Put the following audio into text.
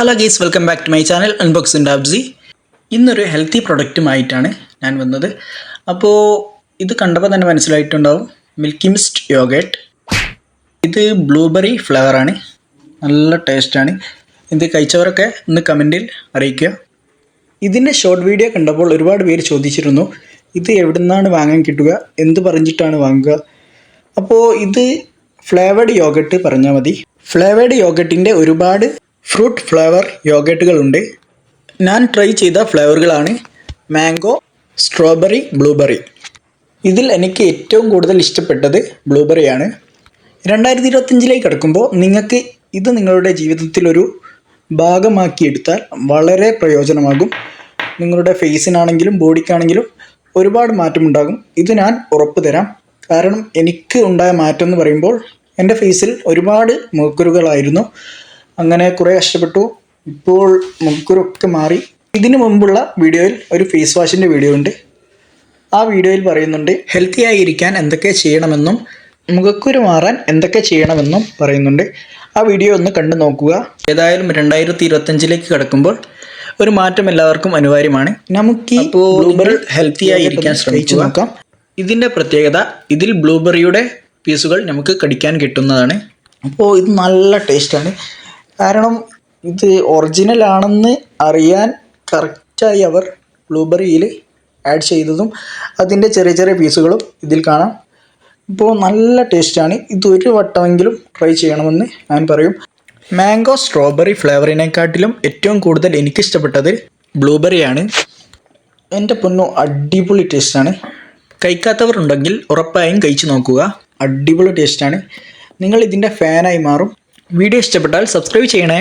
Hello guys welcome back to my channel unbox ഇൻഡ് ഡാബ്സി ഇന്നൊരു ഹെൽത്തി പ്രൊഡക്റ്റുമായിട്ടാണ് ഞാൻ വന്നത്. അപ്പോൾ ഇത് കണ്ടപ്പോൾ തന്നെ മനസ്സിലായിട്ടുണ്ടാവും മിൽക്കി മിസ്റ്റ് യോഗേട്ട് ഇത് ബ്ലൂബെറി ഫ്ലേവറാണ് നല്ല ടേസ്റ്റാണ് ഇത് കഴിച്ചവരൊക്കെ ഒന്ന് കമന്റിൽ അറിയിക്കുക. ഇതിന്റെ ഷോർട്ട് വീഡിയോ കണ്ടപ്പോൾ ഒരുപാട് പേര് ചോദിച്ചിരുന്നു ഇത് എവിടെ നിന്നാണ് വാങ്ങാൻ കിട്ടുക? എന്ത് പറഞ്ഞിട്ടാണ് വാങ്ങുക? അപ്പോൾ ഇത് ഫ്ലേവേഡ് യോഗട്ട് പറഞ്ഞാൽ മതി. ഫ്ലേവേഡ് യോഗട്ടിന്റെ ഒരുപാട് ഫ്രൂട്ട് ഫ്ലേവർ യോഗട്ടുകളുണ്ട് ഞാൻ ട്രൈ ചെയ്ത ഫ്ലേവറുകളാണ് മാംഗോ സ്ട്രോബെറി ബ്ലൂബെറി ഇതിൽ എനിക്ക് ഏറ്റവും കൂടുതൽ ഇഷ്ടപ്പെട്ടത് ബ്ലൂബെറിയാണ് രണ്ടായിരത്തി ഇരുപത്തഞ്ചിലേക്ക് കടക്കുമ്പോൾ നിങ്ങൾക്ക് ഇത് നിങ്ങളുടെ ജീവിതത്തിലൊരു ഭാഗമാക്കിയെടുത്താൽ വളരെ പ്രയോജനമാകും. നിങ്ങളുടെ ഫേസിനാണെങ്കിലും ബോഡിക്കാണെങ്കിലും ഒരുപാട് മാറ്റമുണ്ടാകും. ഇത് ഞാൻ ഉറപ്പ് തരാം. കാരണം എനിക്ക് ഉണ്ടായ മാറ്റം എന്ന് പറയുമ്പോൾ എന്റെ ഫേസിൽ ഒരുപാട് മുക്കുരുകളായിരുന്നു അങ്ങനെ കുറേ കഷ്ടപ്പെട്ടു. ഇപ്പോൾ മുക്കുരൊക്കെ മാറി. ഇതിനു മുമ്പുള്ള വീഡിയോയിൽ ഒരു ഫേസ് വാഷിന്റെ വീഡിയോ ഉണ്ട്. ആ വീഡിയോയിൽ പറയുന്നുണ്ട് ഹെൽത്തി ആയിരിക്കാൻ എന്തൊക്കെ ചെയ്യണമെന്നും മുഖക്കുരു മാറാൻ എന്തൊക്കെ ചെയ്യണമെന്നും പറയുന്നുണ്ട്. ആ വീഡിയോ ഒന്ന് കണ്ടു നോക്കുക. ഏതായാലും രണ്ടായിരത്തി ഇരുപത്തഞ്ചിലേക്ക് കടക്കുമ്പോൾ ഒരു മാറ്റം എല്ലാവർക്കും അനിവാര്യമാണ്. നമുക്ക് ഈ ബ്ലൂബെറി ഹെൽത്തി ആയിരിക്കാൻ ശ്രമിച്ചു നോക്കാം. ഇതിന്റെ പ്രത്യേകത ഇതിൽ ബ്ലൂബെറിയുടെ പീസുകൾ നമുക്ക് കടിക്കാൻ കിട്ടുന്നതാണ്. അപ്പോൾ ഇത് നല്ല ടേസ്റ്റാണ് കാരണം ഇത് ഒറിജിനൽ ആണെന്ന് അറിയാൻ കറക്റ്റായി അവർ ബ്ലൂബെറിയിൽ ആഡ് ചെയ്തതും അതിന്റെ ചെറിയ ചെറിയ പീസുകളും ഇതിൽ കാണാം. ഇപ്പോൾ നല്ല ടേസ്റ്റാണ് ഇതൊരു വട്ടമെങ്കിലും ട്രൈ ചെയ്യണമെന്ന് ഞാൻ പറയും. മാംഗോ സ്ട്രോബെറി ഫ്ലേവറിനെക്കാട്ടിലും ഏറ്റവും കൂടുതൽ എനിക്കിഷ്ടപ്പെട്ടത് ബ്ലൂബെറിയാണ് എന്റെ പൊന്നു അടിപൊളി ടേസ്റ്റാണ് കഴിക്കാത്തവർ ഉണ്ടെങ്കിൽ ഉറപ്പായും കഴിച്ചു നോക്കുക. അടിപൊളി ടേസ്റ്റാണ് നിങ്ങൾ ഇതിന്റെ ഫാനായി മാറും. വീഡിയോ ഇഷ്ടപ്പെട്ടാൽ സബ്സ്ക്രൈബ് ചെയ്യണേ.